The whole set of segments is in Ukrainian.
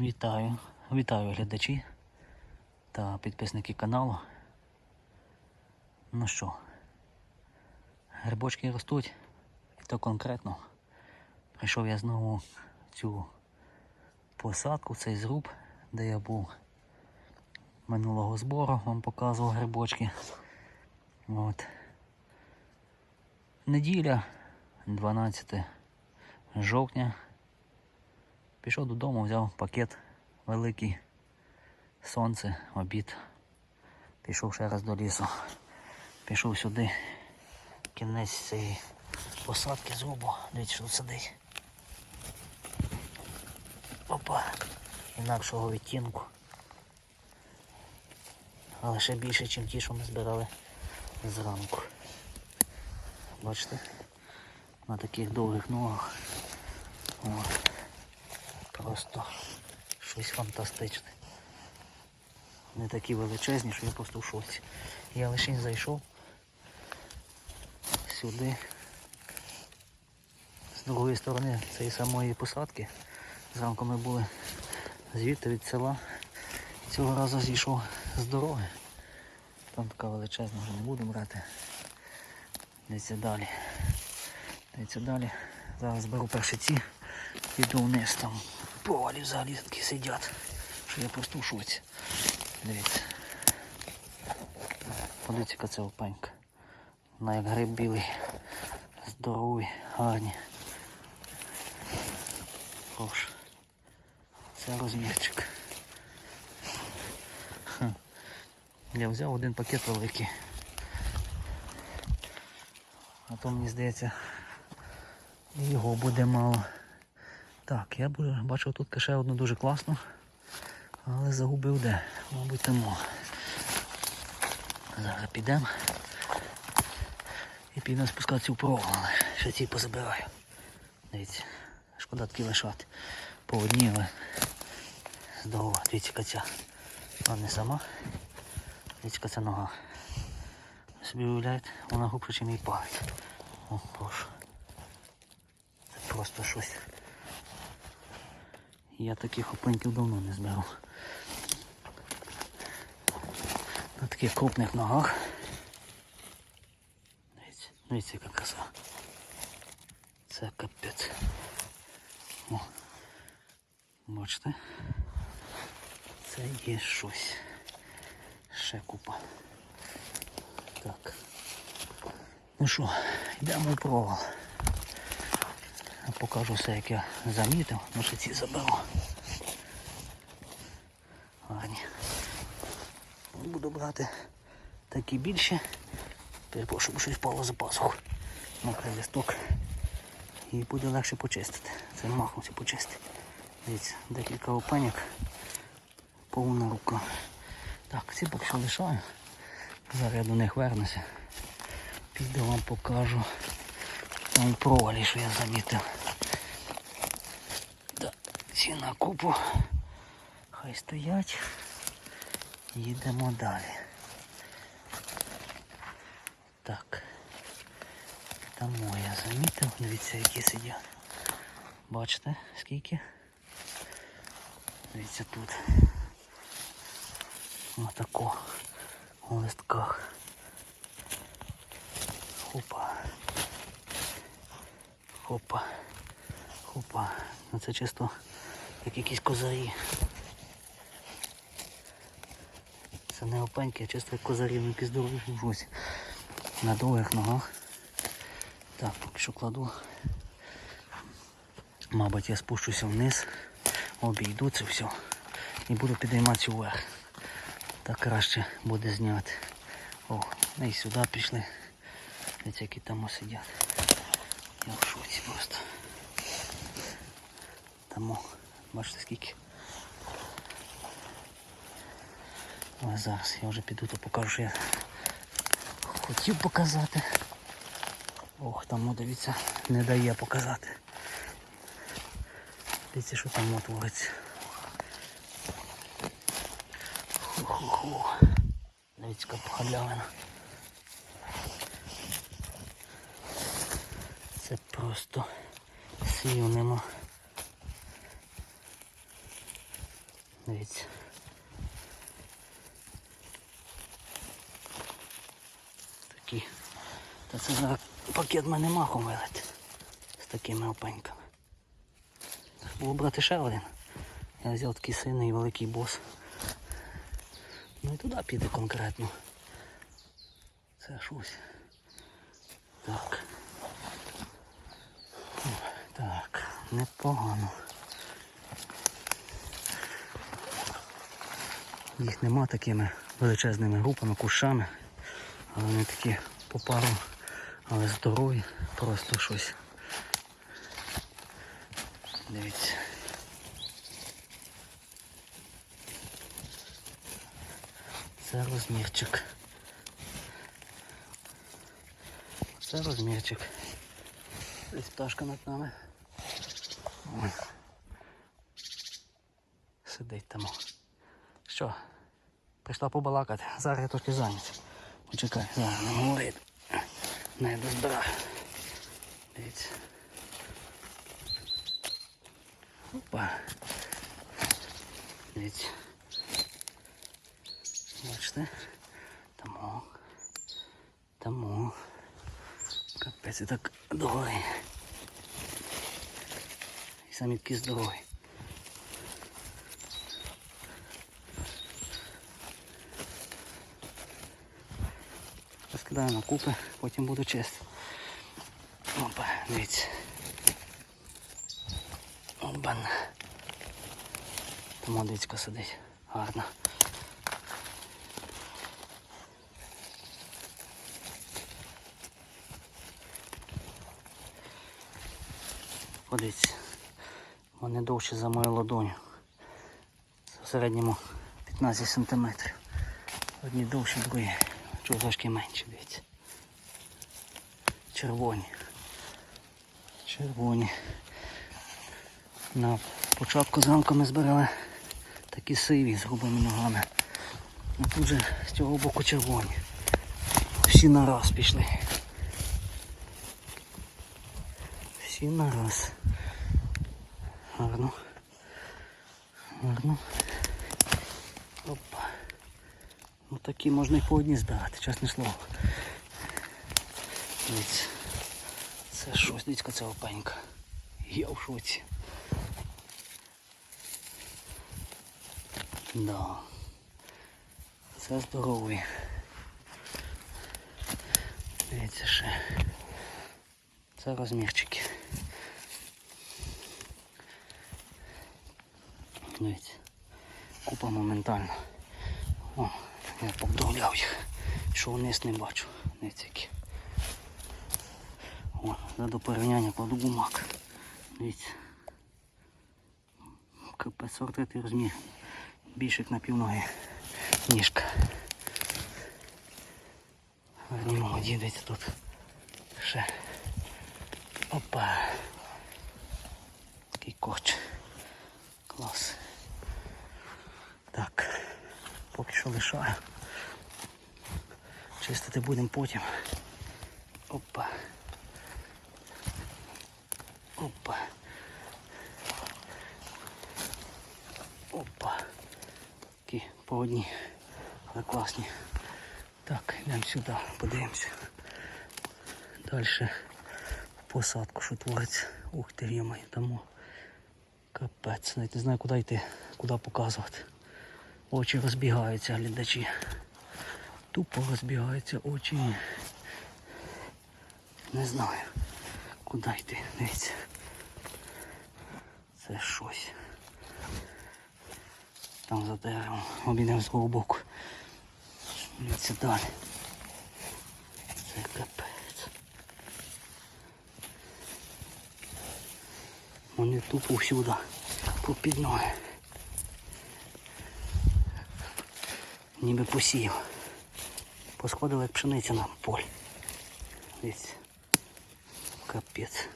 Вітаю, вітаю глядачі та підписники каналу. Ну що, грибочки ростуть, і то конкретно. Прийшов я знову цю посадку, цей зруб, де я був минулого збору, вам показував грибочки. От. Неділя, 12 жовтня. Пішов додому, взяв пакет великий, сонце, обід. Пішов ще раз до лісу. Пішов сюди. Кінець цієї посадки зробу. Дивіться, що тут сидить. Опа. Інакшого відтінку. Але ще більше, ніж ті, що ми збирали зранку. Бачите? На таких довгих ногах. От. Просто щось фантастичне. Не такі величезні, що я просто в шоці. Я лише зайшов сюди. З другої сторони цієї самої посадки. Зранку ми були звідти від села. Цього разу зійшов з дороги. Там така величезна вже не будемо брати. Дивіться далі. Дивіться далі. Зараз беру перші ці. Піду вниз там. Повалі взагалі такі сидять. Що я просто в шоці. Дивіться. Подивіться, яка це опенька. Вона як гриб білий. Здоровий, гарні. Тож. Це розмірчик. Я взяв один пакет великий. А то мені здається його буде мало. Так, я бачив тут ще одну дуже класну, але загубив де, мабуть тому. Зараз підемо і підемо спускатися в провал, але ще ці позабираю. Дивіться, шкода такі лишати. По одній, але здорова. Дивіться, яка ця. Вона не сама. Дивіться, яка ця нога. Собі уявляєте, вона глубше, ніж мій палець. О, боже. Це просто щось. Я таких опеньків давно не збирав. На таких крупних ногах. Дивіться, дивіться, яка краса. Це капець. Бачите? Це є щось. Ще купа. Так. Ну що, йдемо в провал. Покажу все, як я замітив, ну ще ці заберу. Гарні. Буду брати такі більші. Перепрошую, щоб щось впало за пасуху. Мокрий листок. І буде легше почистити. Це махнувся почистити. Дивіться, декілька опеньок. Повна рука. Так, ці поки що лишаю. Зараз я до них вернуся. Піду вам покажу. Там провалі, що я замітив. Да, ці на купу. Хай стоять. Їдемо далі. Так. Там я замітив. Дивіться, які сидять. Бачите, скільки? Дивіться тут. Отако. У листках. Хопа. Хопа. Хопа. Ну це чисто як якісь козарі. Це не опеньки, а чисто як козарі, ну якісь здорові щось. На довгих ногах. Так, поки що кладу. Мабуть, я спущуся вниз, обійду це все і буду підійматися вверх. Так краще буде зняти. О, ну і сюди пішли. Дивіться, які там сидять. Я в шоці просто. Там, о, бачите скільки. Але зараз я вже піду, то покажу, що я хотів показати. Ох, там, дивіться, не дає показати. Дивіться, що там от твориться. Ху-ху-ху. Дивіться, яка халявина. Це просто слів нема. Дивіться. Такі. Та це зараз пакет мене махом вилить. З такими опеньками. Було брати ще один. Я взяв такий сильний великий бос. Ну і туди піде конкретно. Це щось. Так. О, Так, непогано. Їх нема такими величезними групами, кущами, але вони такі по пару, але здорові, просто щось. Дивіться. Це розмірчик. Це розмірчик. Десь пташка над нами. Ой. Сидить там. Що? Прийшла побалакати. Зараз я трошки зайнятий. Почекай, зараз не говорить. Не дозбираю. Дивіться. Опа. Дивіться. Бачите? Тому. Тому. Капець і так догори. І самі такі здорові. На купи, потім буду чистити. Опа, дивіться. Опан. Тому дицько сидить. Гарно. Подивіться. Вони довші за мою ладоню. В середньому 15 сантиметрів. Одні довші, другі. Чого трошки менші, дивіться. Червоні. Червоні. На початку зранку ми збирали такі сиві з грубими ногами. А тут же з цього боку червоні. Всі на раз пішли. Всі на раз. Гарно. Гарно. Опа. Ну такі можна і по одній збирати, чесне слово. Дивіться. Це щось, дивіться, це опенька. Я в шоці. Да. Це здоровий. Дивіться ще. Це розмірчики. Дивіться. Купа моментально. О, я побдовляв їх. Що вниз не бачу. Дивіться які. О, до порівняння кладу гумак. Дивіться. Капець 43 розмір. Більше як на півноги. Ніжка. Молоді, дивіться тут. Ще. Опа. Такий корч. Клас. Так. Поки що лишаю. Чистити будемо потім. Опа. Опа. Опа. Такі по одній, але класні. Так, йдемо сюди, подивимося. Далі посадку, що твориться. Ух ти, рімає тому. Капець, навіть не знаю куди йти, куди показувати. Очі розбігаються, глядачі. Тупо розбігаються очі. Не знаю, куди йти, дивіться. Це щось. Там за деревом. Обійдемо з того боку. Дивіться далі. Це капець. Вони тупо всюди. Попід ноги. Ніби посіяв. Посходили як пшениця на полі. Дивіться. Капець.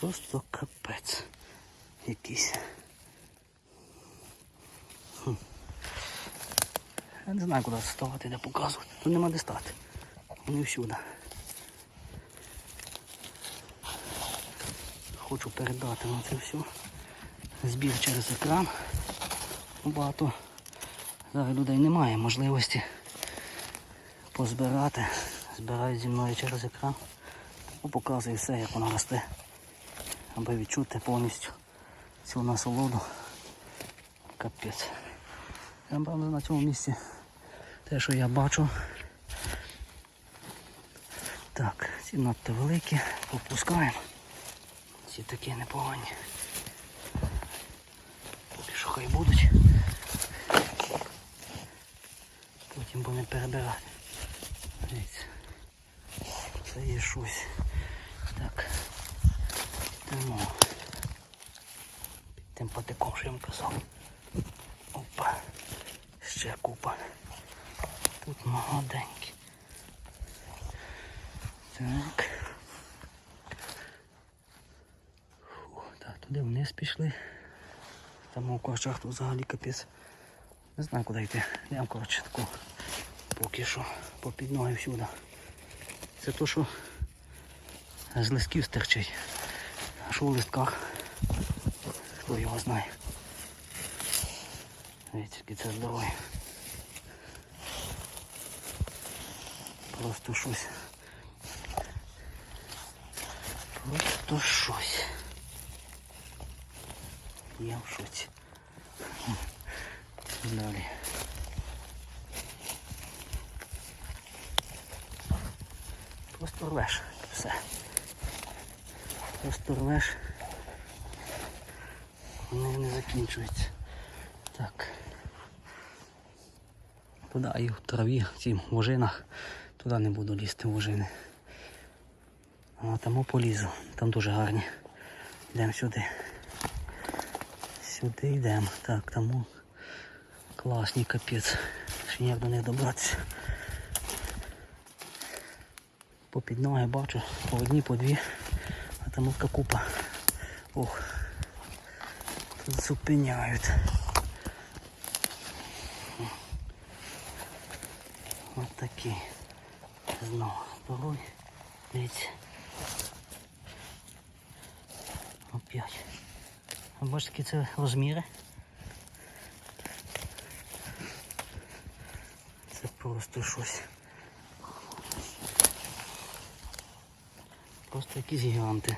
Просто капець. Якийсь. Хм. Я не знаю, куди ставати, де показувати. Тут нема де стати. Вони всюди. Хочу передати на це все. збір через екран. Багато зараз людей немає можливості позбирати. Збирають зі мною через екран. Показую все, як воно росте. Аби відчути повністю цю насолоду. Капець. Я правда на цьому місці те, що я бачу. Так, ці надто великі, попускаємо. Ці такі непогані. Поки що хай будуть. Потім будемо перебирати. Дивіться. Це є щось. Так. Тимо. Під тим патиком, що. Опа. Ще купа. Тут молоденькі. Так. Фу, так, туди вниз пішли. Там у корчах тут взагалі капець. Не знаю куди йти. Я коротше таку поки що попід ноги всюди. Це то, що з листків стерчить. А що у листках? Хто його знає. Дивіться, це здоровий. Просто щось. Просто щось. Я в шоці. Далі. Просто рвеш. Все. Просто рвеш. Вони не закінчуються. Так. Туди і в траві, в цих вожинах. Туди не буду лізти в вожини. А тому полізу. Там дуже гарні. Йдемо сюди. Сюди йдемо. Так, тому класний капець. Ще ніяк до них добратися. По під ноги бачу, по одній, по дві, а там така купа. Ох, тут зупиняють. Ось такий. Знову здоровий. Дивіться. Опять. Бачите, які це розміри. Це просто щось. Просто якісь гіганти.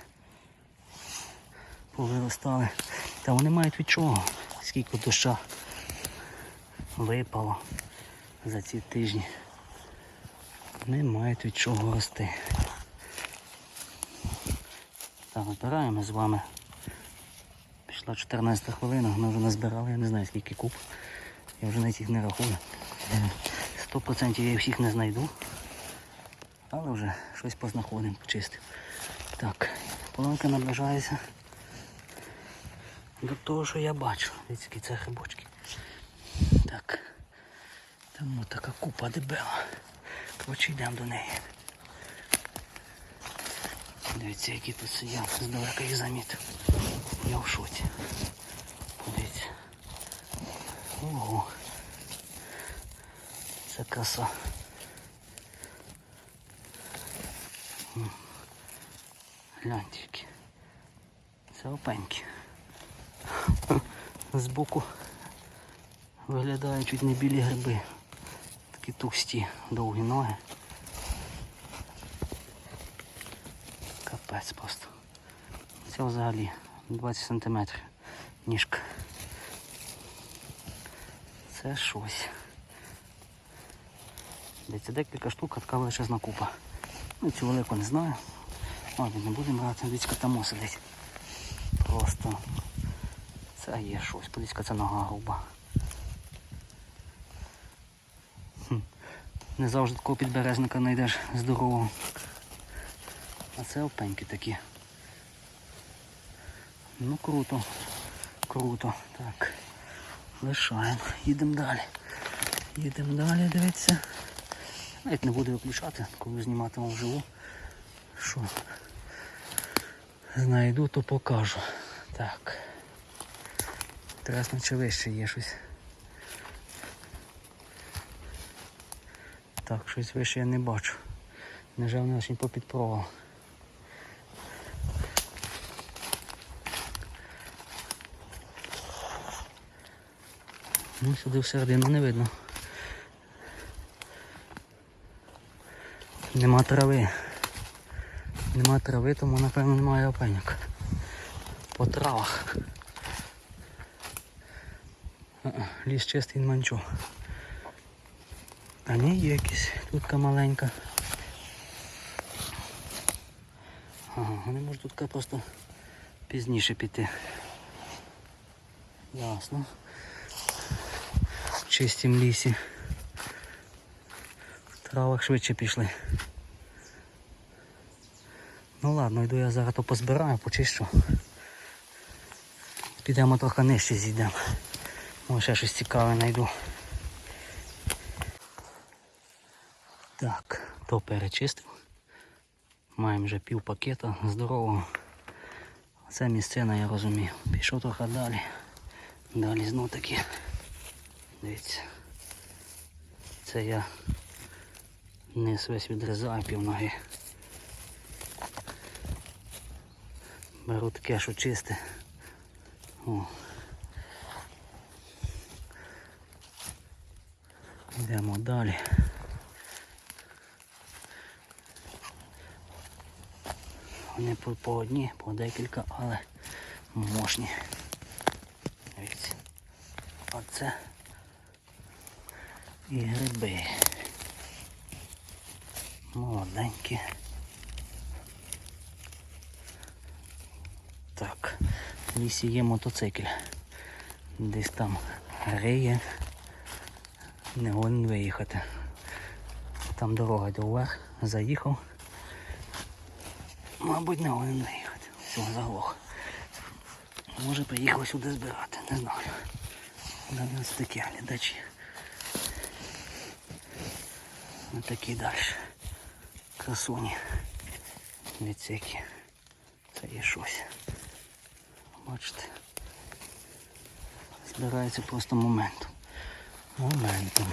Повиростали. Та вони мають від чого. Скільки доща випало за ці тижні. Вони мають від чого рости. Так, збираємо з вами. Пішла 14 хвилина, ми вже назбирали, я не знаю скільки куб. Я вже навіть їх не рахую. 100% я їх всіх не знайду. Але вже щось познаходимо, почистив. Так, полонка наближається до того, що я бачу. Дивіться, це грибочки. Так. Там от така купа дебела. Коротше, йдемо до неї. Дивіться, які тут сидять, здалека їх замітив. Я в шоці. Подивіться. Ого. Це краса. Гляньте. Це опеньки. Збоку виглядають чуть не білі гриби. Такі товсті, довгі ноги. Капець просто. Це взагалі 20 сантиметрів ніжка. Це щось. Дивіться, декілька штук, така величезна купа. Ну, цю велику не знаю. Ладно, не будемо брати, дивіться, там сидить. Просто це є щось. Подивіться, це нога груба. Не завжди такого підберезника знайдеш здорового. А це опеньки такі. Ну круто. Круто. Так. Лишаємо. Їдемо далі. Їдемо далі, дивіться. Навіть не буду виключати, коли зніматиму вживу. Що? Знайду, то покажу. Так. Інтересно, чи вище є щось. Так, щось вище я не бачу. Нажав на очень попід провал. Ну, сюди всередину не видно. Нема трави. Нема трави, тому напевно немає опеньок. По травах. Ліс чистий нічого. А ні, є якісь тутка маленька. Ага, вони можуть тут просто пізніше піти. Ясно. В чистім лісі. В травах швидше пішли. Ну ладно, йду я зараз то позбираю, почищу. Підемо трохи нижче зійдемо. Може ще щось цікаве знайду. Так, то перечистив. Маємо вже пів пакета здорового. Це місцина, я розумію. Пішов трохи далі. Далі знов таки. Дивіться. Це я низ весь відрізаю пів ноги. Беру таке, що чисте. О. Йдемо далі. Вони по, по одні, по декілька, але мощні. Дивіться. Оце і гриби. Молоденькі. Так, в лісі є мотоцикль. Десь там гриє. Не годен виїхати. Там дорога йде вверх, заїхав. Мабуть, не годен виїхати. Все, заглох. Може приїхав сюди збирати, не знаю. На нас такі глядачі. Ось такі далі. Красуні. Які. Це є щось. Бачите. Збирається просто моментом. Моментом.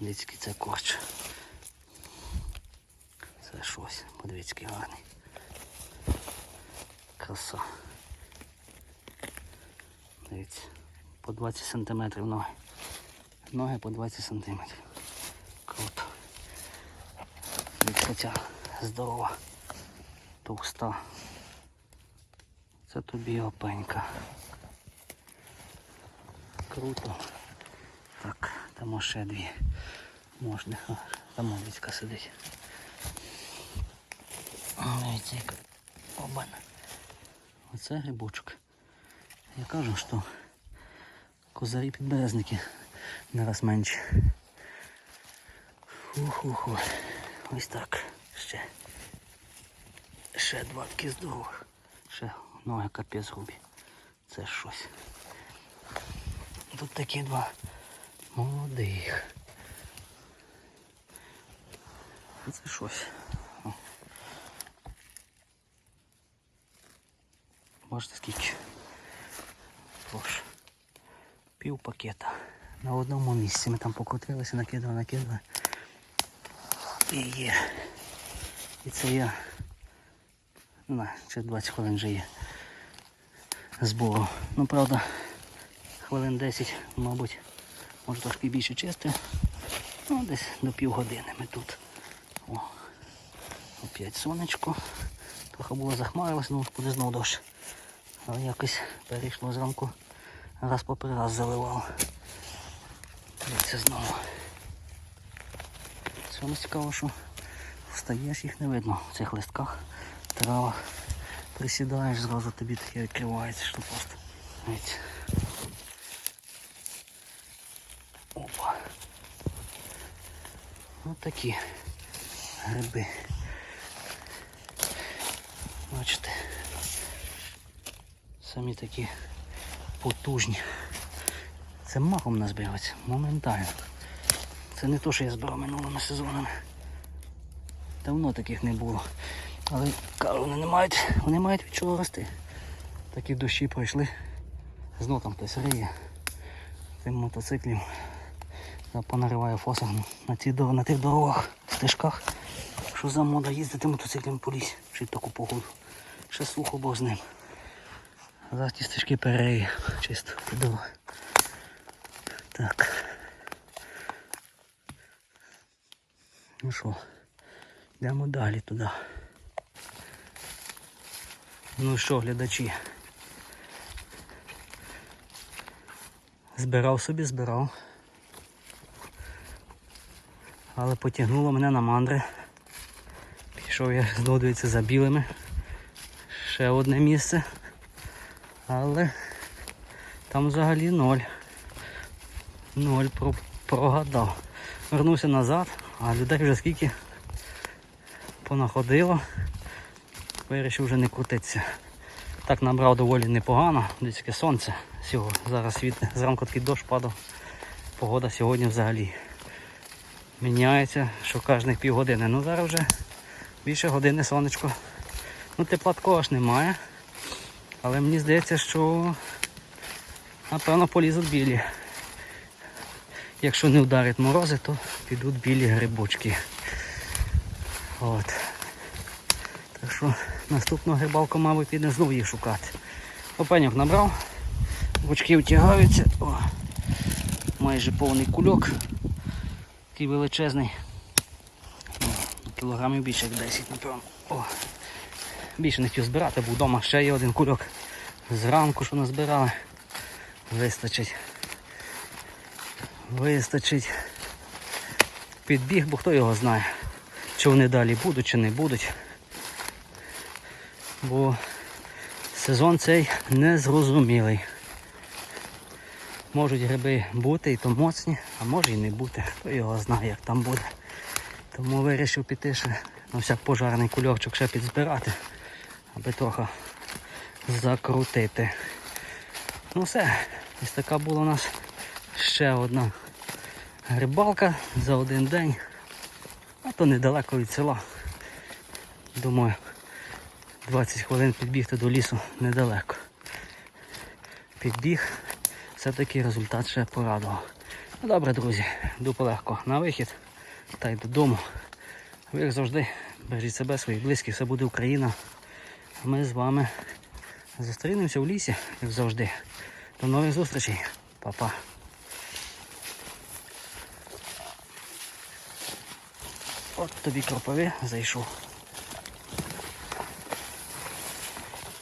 Дивіться, це корч. Це щось. Подивіться, який гарний. Краса. Дивіться. По 20 сантиметрів ноги. Ноги по 20 сантиметрів. Круто. Дивіться, ця здорова. Товста. Це тобі опенька. Круто. Так, там ще дві. Можна. Там овічка сидить. Дивіться, як обана. Оце грибочок. Я кажу, що козарі підберезники нараз менші. Фу-ху-ху. Ось так. Ще. Ще два такі здорових. Ще ноги капець грубі. Це щось. Тут такі два молодих. Це щось. О. Бачите скільки? Тож. Пів пакета. На одному місці. Ми там покрутилися, накидали, накидали. І є. І це я. На, ще 20 хвилин вже є. Збору. Ну правда, хвилин 10, мабуть, може трошки більше чисти. Ну, десь до півгодини ми тут. О, опять сонечко. Трохи було захмарилося, ну буде знову дощ. Але якось перейшло зранку. Раз попри раз заливав. Це знову. Саме цікаво, що встаєш, їх не видно в цих листках, травах. Присідаєш, зразу тобі таке відкривається, що просто. Опа. Ось такі гриби. Бачите. Самі такі потужні. Це махом назбирується, моментально. Це не то, що я збирав минулими сезонами. Давно таких не було. Але кажу, вони не мають, вони мають від чого рости. Такі дощі пройшли. Знов там хтось риє. Тим мотоциклів. Я понариваю фосах на, ці, на тих дорогах, стежках. Що за мода їздити мотоциклем по лісі, й таку погоду. Ще сухо Бог з ним. Зараз ті стежки перею. Чисто піду. Так. Ну що, йдемо далі туди. Ну що, глядачі. Збирав собі, збирав. Але потягнуло мене на мандри. Пішов я дивитися за білими. Ще одне місце. Але там взагалі ноль. Ноль про- прогадав. Вернувся назад, а людей вже скільки понаходило. Вирішив вже не крутитися. Так набрав доволі непогано, десь таке сонце сьогодні. Зараз світне. Зранку такий дощ падав. Погода сьогодні взагалі міняється, що кожних півгодини. Ну зараз вже більше години сонечко. Ну тепла такого ж немає. Але мені здається, що напевно полізуть білі. Якщо не вдарить морози, то підуть білі грибочки. От. Так що наступну грибалку, мабуть, піде знову їх шукати. Опеньок набрав, бочки втягаються. О, майже повний кульок. Такий величезний. О, кілограмів більше як 10, напевно. О, більше не хотів збирати, бо вдома ще є один кульок. Зранку, що назбирали. Вистачить. Вистачить. Підбіг, бо хто його знає. Чи вони далі будуть, чи не будуть. Бо сезон цей незрозумілий. Можуть гриби бути і то моцні, а може і не бути. Хто його знає, як там буде. Тому вирішив піти ще на всяк пожарний кульочок ще підзбирати, аби трохи закрутити. Ну все, ось така була у нас ще одна грибалка за один день. А то недалеко від села. Думаю, 20 хвилин підбігти до лісу недалеко. Підбіг, все-таки результат ще порадував. Ну добре, друзі, йду полегко на вихід та й додому. Ви як завжди, бережіть себе, своїх близьких, все буде Україна. Ми з вами зустрінемося в лісі, як завжди. До нових зустрічей. Па-па. От тобі кропиві зайшов.